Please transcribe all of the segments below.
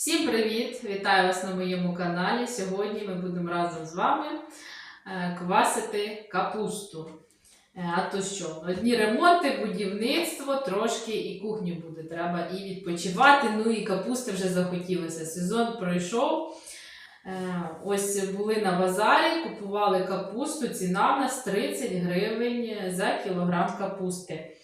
Всім привіт! Вітаю вас на моєму каналі. Сьогодні ми будемо разом з вами е, квасити капусту. Е, А то що? Одні ремонти, будівництво, трошки і кухню буде треба і відпочивати. Ну і капусти вже захотілося. Сезон пройшов. Е, Ось були на базарі, купували капусту. Ціна в нас 30 гривень за кілограм капусти.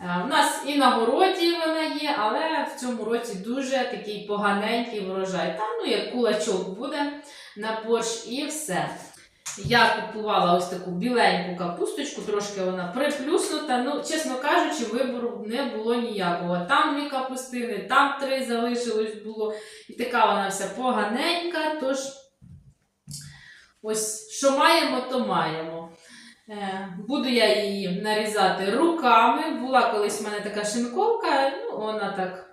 Е, У нас і на городі вона є, але в цьому році дуже такий поганенький врожай. Там, ну, як кулачок буде на борщ і все. Я купувала ось таку біленьку капусточку, трошки вона приплюснута. Ну, чесно кажучи, вибору не було ніякого. Там дві капустини, там три залишилось було. І така вона вся поганенька. Тож, ось що маємо, то маємо. Е, Буду я її нарізати руками. Була колись в мене така шинковка, ну вона так.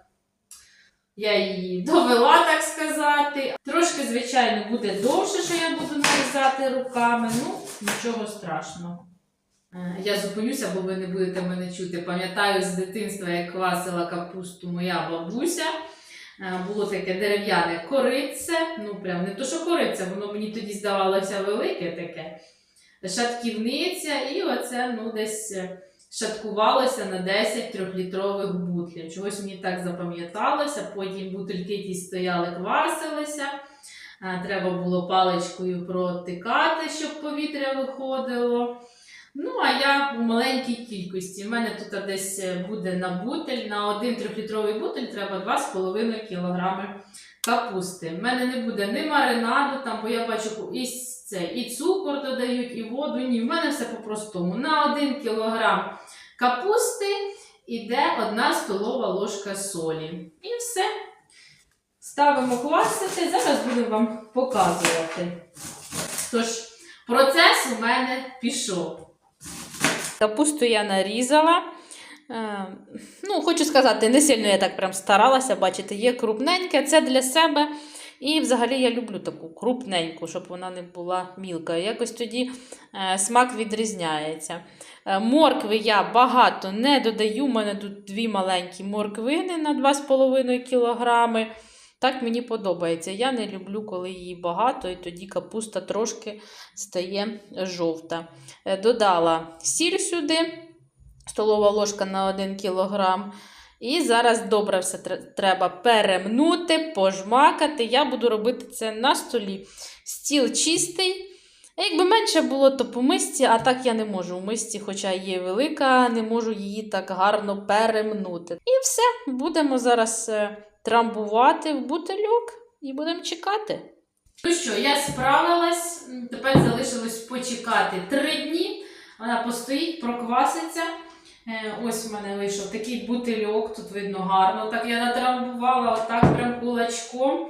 Я її довела, так сказати. Трошки, звичайно, буде довше, що я буду нарізати руками. Ну, нічого страшного. Е, Я зупинюся, бо ви не будете мене чути. Пам'ятаю з дитинства, як квасила капусту моя бабуся. Е, Було таке дерев'яне корице. Ну, прям не то, що корице, воно мені тоді здавалося велике таке шатківниця, і оце ну, десь е, шаткувалося на 10 трьохлітрових бутлів. Чогось мені так запам'яталося, потім бутильки ті стояли, квасилися. Треба було паличкою протикати, щоб повітря виходило. Ну, а я у маленькій кількості. У мене тут десь е, буде на бутель, на один трьохлітровий бутель треба 2,5 кг капусти. У мене не буде ні маринаду, там, бо я бачу і це, і цукор додають, і воду. Ні, в мене все по-простому. На 1 кг капусти йде 1 столова ложка солі. І все. Ставимо квасити, зараз будемо вам показувати. Тож, процес у мене пішов. Капусту я нарізала. Е, ну, хочу сказати, не сильно я так прям старалася, бачите, є крупненьке, це для себе. І взагалі я люблю таку крупненьку, щоб вона не була мілкою. Якось тоді е, смак відрізняється. Е, моркви я багато не додаю. У мене тут дві маленькі морквини на 2,5 кг. Так мені подобається. Я не люблю, коли її багато, і тоді капуста трошки стає жовта. Е, Додала сіль сюди, столова ложка на 1 кг. І зараз добре все треба перемнути, пожмакати. Я буду робити це на столі. Стіл чистий. Якби менше було, то по мисці, а так я не можу. У мисці, хоча є велика, не можу її так гарно перемнути. І все, будемо зараз е, трамбувати в бутильок і будемо чекати. Ну що, я справилась, тепер залишилось почекати три дні. Вона постоїть, прокваситься. Е, Ось в мене вийшов такий бутильок, тут видно гарно. Так я натрамбувала отак прям кулачком.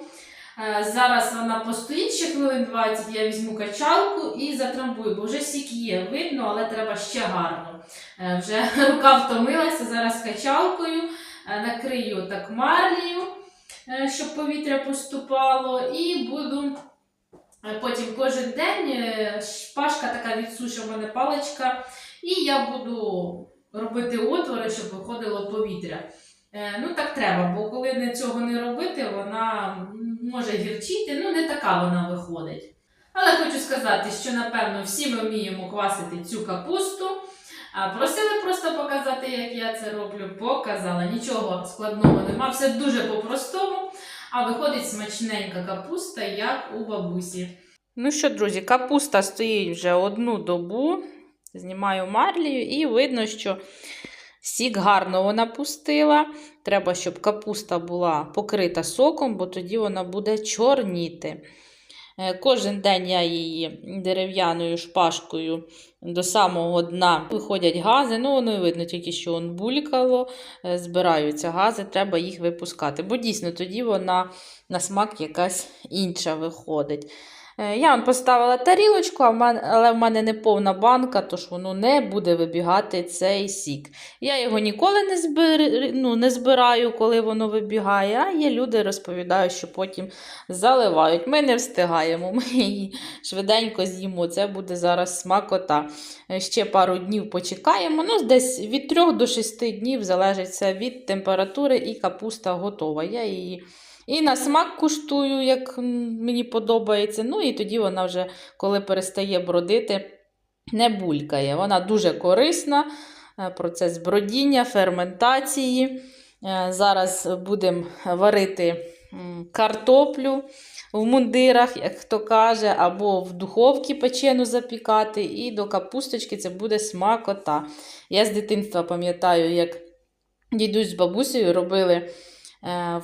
Е, Зараз вона постоїть ще хвилин 20, я візьму качалку і затрамбую, бо вже сік є, видно, але треба ще гарно. Е, Вже рука втомилася, зараз качалкою накрию так марлею, е, щоб повітря поступало, і буду е, потім кожен день е, шпажка така відсуша в мене паличка, і я буду робити отвори, щоб виходило повітря. Е, Ну, так треба, бо коли не цього не робити, вона може гірчити, ну не така вона виходить. Але хочу сказати, що напевно всі ми вміємо квасити цю капусту. А просили просто показати, як я це роблю. Показала. Нічого складного нема, все дуже по-простому. А виходить смачненька капуста, як у бабусі. Ну що, друзі, капуста стоїть вже одну добу. Знімаю марлію і видно, що сік гарно вона пустила. Треба, щоб капуста була покрита соком, бо тоді вона буде чорніти. Е, Кожен день я її дерев'яною шпажкою до самого дна виходять гази. Ну, воно і видно, тільки що он булькало, е, збираються гази, треба їх випускати. Бо дійсно тоді вона на смак якась інша виходить. Е, Я вам поставила тарілочку, але в мене не повна банка, тож воно не буде вибігати цей сік. Я його ніколи не, збир... ну, не збираю, коли воно вибігає, а є люди розповідають, що потім заливають. Ми не встигаємо, ми її швиденько з'їмо. Це буде зараз смакота. Е, Ще пару днів почекаємо. Ну, десь від 3 до 6 днів залежить це від температури і капуста готова. Я її І на смак куштую, як мені подобається. Ну і тоді вона вже, коли перестає бродити, не булькає. Вона дуже корисна. е, Процес бродіння, ферментації. Е, Зараз будемо варити картоплю в мундирах, як хто каже, або в духовці печену запікати. І до капусточки це буде смакота. Я з дитинства пам'ятаю, як дідусь з бабусею робили е,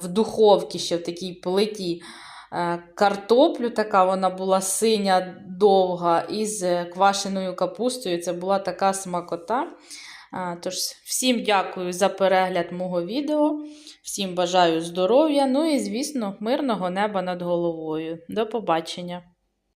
в духовці ще в такій плиті е, картоплю, така вона була синя, довга, із квашеною капустою. Це була така смакота. Тож, всім дякую за перегляд мого відео. Всім бажаю здоров'я. Ну і, звісно, мирного неба над головою. До побачення!